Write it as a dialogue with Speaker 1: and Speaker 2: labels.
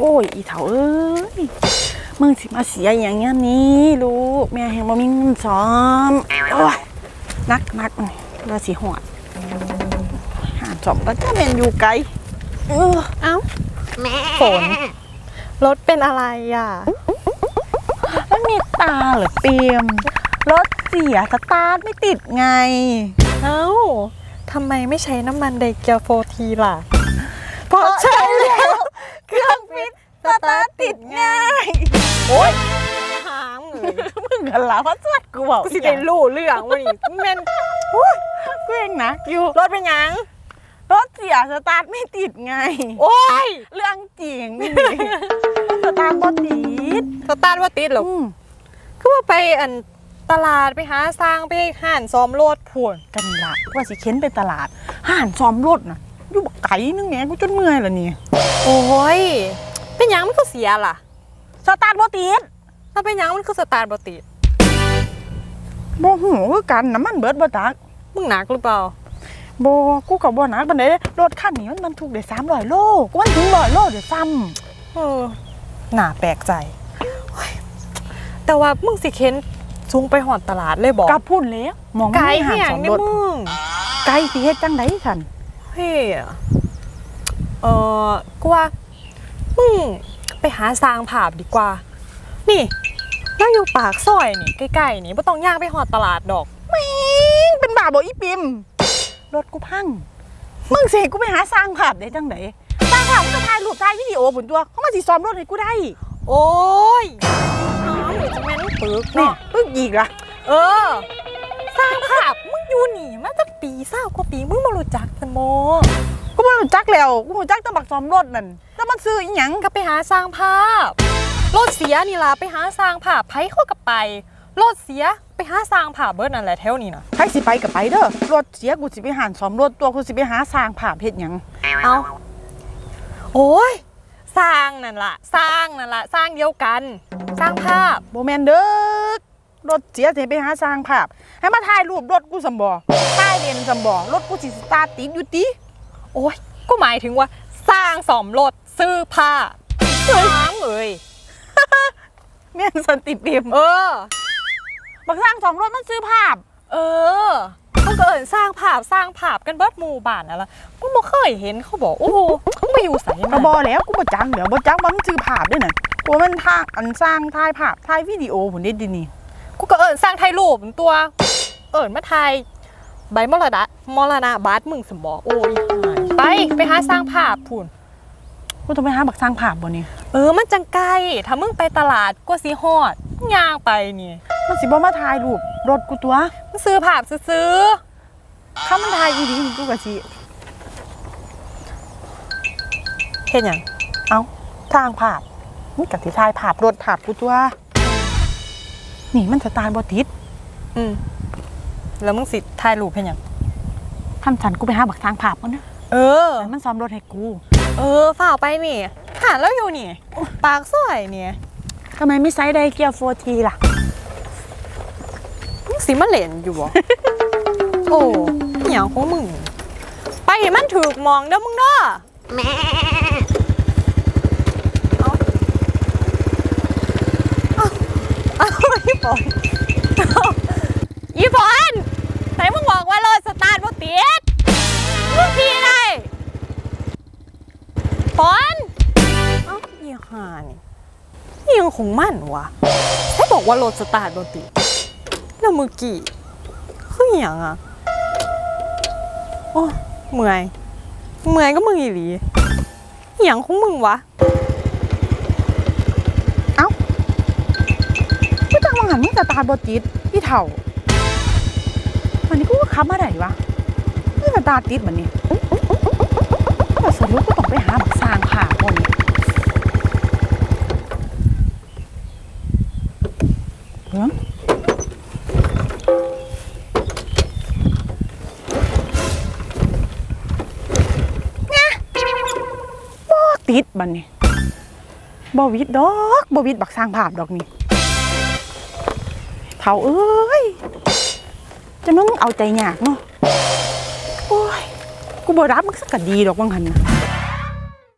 Speaker 1: อ้ยอีเถาเอ้ยมึงสิมาเสียอย่างเงี้ยนี้ลูกแม่แหงบ่มีเงินซ้อมโอ้ยนักนักเราสิหอดหาสอมก็จะเป็นอยู่ไกลเออ
Speaker 2: เอ้าฝนรถเป็นอะไรอะ
Speaker 1: แล้วมีตาเหรือเปียมรถเสียสตาร์ทไม่ติดไง
Speaker 2: เอ้าทำไมไม่ใช้น้ำมันไดเกียโฟทีล่ะ
Speaker 1: เพราะใช่ มึงกันละเพราะสวัสดกูบอก
Speaker 2: กูสิได้รู้เรื่องวันนี้แม่น
Speaker 1: กูเองนะอยู่
Speaker 2: รถเป็นหยัง
Speaker 1: รถเสียสตาร์ทไม่ติดไง
Speaker 2: โอ้ย
Speaker 1: เรื่องจริงนี่สตาร์ทบ่ติด
Speaker 2: สตาร์ทว่าติดเหรอ
Speaker 1: อืม
Speaker 2: คือว่าไปอันตลาดไปหาสร้างไปห่านซ้อมรถผวน
Speaker 1: กันละว่าสิเข็นไปตลาดห่านซ้อมรถนะอยู่บักไก่นึงแหม่กูจนเมื่อยแล้วนี่
Speaker 2: โอ้ยเป็นหยังมันก็เสียล่ะ
Speaker 1: สตาร์ทบ่ติด
Speaker 2: ถ้าเป็นหยังมันคือสตาร์ทบ่ติด
Speaker 1: บ่หูคือกันน้ำมันเบิดบ่ตัก
Speaker 2: มึงหนักหรือเปล่า
Speaker 1: บ่กูก็บ่หนักปานใดรถคันนี้มันบรรทุกได้300โลกูมันถึง100โลเดี๋ยวซ้ำ
Speaker 2: เออน่าแปลกใจโอ้ยแต่ว่ามึงสิเค้นสูงไปหอดตลาดเลยบอก
Speaker 1: กลับพูดแล้วมอง
Speaker 2: ไกล
Speaker 1: ม่
Speaker 2: ให้
Speaker 1: หัน
Speaker 2: หยัง
Speaker 1: สอน
Speaker 2: เนี่
Speaker 1: ร
Speaker 2: ย
Speaker 1: ถ
Speaker 2: มึง
Speaker 1: ไกลสิเฮ็ดจังไดสัน
Speaker 2: เฮ้ยเออกูว่ามึงไปหาสร้างภาพดีกว่า นี่ เราอยู่ปากซอยนี่ใกล้ๆนี่ไม่ต้องย่างไปหอดตลาดดอก
Speaker 1: แม่งเป็นบ้าบ่อีปิมรถกูพังมึงสิให้กูไปหาสร้างภาพได้จังไดสร้างภาพมันก็ถ่ายรูปถ่ายวิดีโอบุญตัวเขามาสิซ้อมรถให้กูได้
Speaker 2: โอ้ยน้องหรือจะแม่นปึก
Speaker 1: นี่
Speaker 2: เนาะ
Speaker 1: ปึ๊กอีกล่ะ
Speaker 2: เออ สร้างภาพมึงอยู่นี่มาจากปีเศร้ากว่าปีมึงมารู้จักกันโม
Speaker 1: กูบ่รู้จักแล้วกูรู้จักแต่บักซ้อมรถนั่นแล้วมันซื้ออีหยัง
Speaker 2: ก็ไปหาสร้างภาพ รถเสียนี่ล่ะไปหาสร้างภาพไผเข้ากับไปรถเสียไปหาสร้างภาพเบิดนั่นแหละแถวนี้นะ
Speaker 1: ใครสิไปก็ไปเด้อรถเสียกูสิไปหานซ้อมรถตัวกูสิไปหาสร้างภาพเฮ็ดหยัง
Speaker 2: เอาโอ้ยสร้างนั่นล่ะสร้างนั่นล่ะสร้างเดียวกัน สร้างภาพ
Speaker 1: บ่แม่นเด้อรถเสียสิไปหาสร้างภาพ ให้มาถ่ายรูปรถกูสำบ่ถ่ายเลนสำบ่รถกูสิสตาร์ทติดอยู่ติ
Speaker 2: โอ้ยก็หมายถึงว่า สร้างสมรถซื้อผ้าน้ำเลย
Speaker 1: แม่นสันติปิม
Speaker 2: เออ
Speaker 1: บักสร้างสองรถมันซื้อภาพ
Speaker 2: เออเขาก็เอินสร้างภาพสร้างภาพกันเบิดหมู่บ้านนั่นล่ะกูบ่เคยเห็นเขาบอกโอ้โหมึงไปอยู่ไส
Speaker 1: ก็
Speaker 2: มา
Speaker 1: บ่แล้วกูบ่จังเดี๋ยวบ่จังว่ามันซื้อภาพด้วยนั่นกูว่ามันทางอันสร้างถ่ายภาพถ่ายวิดีโอพุ่นเด้ดินี่
Speaker 2: กูก็เอินสร้างไทยรูปตัว เอินมาไทยใบมรดะมรณะบาสมึงสมบอโอ้ยหายไปไปหาสร้างภาพพูน
Speaker 1: กูต้องไปหาบักสร้างภาพบ่นี่
Speaker 2: เออมันจังไกลถ้ามึงไปตลาดก็สีฮอดย่างไปนี่
Speaker 1: มันสิบ่มาถ่ายรูปรถกูตัว
Speaker 2: มึงซื้อภาพซื้อ
Speaker 1: ถ้ามันถ่ายอีหลีนี่กูก็สิ
Speaker 2: ๆเห็นยัง
Speaker 1: เอ้าสร้างภาพมึงก็สิถ่ายภาพรถภาพกูตัวนี่มันสตาร์ทบ่ติด
Speaker 2: อืมแล้วมึงสิถ่ายรูปเห็นยัง
Speaker 1: ทำสันกูไปหาบักสร้างภาพก่อนนะ
Speaker 2: เออ
Speaker 1: ให้มันซ้อมรถให้กู
Speaker 2: เออฝ่ากไปนี่หาแล้วอยู่นี่ ปากซอยนี่
Speaker 1: ทำไมไม่ใช้ไดเกียร์โฟทีล่ะ
Speaker 2: มึงสิมาเล่นอยู่บ่ โอ้อหย่างของมึง ไปให้มันถูกมองเด้อมึงเด้อแม่เอาเอาเอาอีฝ ของมันวะให้บอกว่ารถสตาร์ทบ่ติแล้วเมื่อกี้คืออย่างอะ โอ้เมื่อย เมื่อยก็มึงอีหลีอย่างของมึงวะ
Speaker 1: กูจังว่าหันมึงสตาร์ทบติดพี่เถ่าวันนี้กูก็ขับมาได้วะนี่สตาร์ทติดบัดนี้แต่สรุปกูต้องไปหาบักสร้างภาพบ่นี่ ติดบันนี้บวิดดอกบวิดบักสร้างภาพดอกนี่เผาเอ้ย จะมึงเอาใจยากเนาะ โอ้ย กูบ่รับมึงสักกะดีดอกบางหันนะ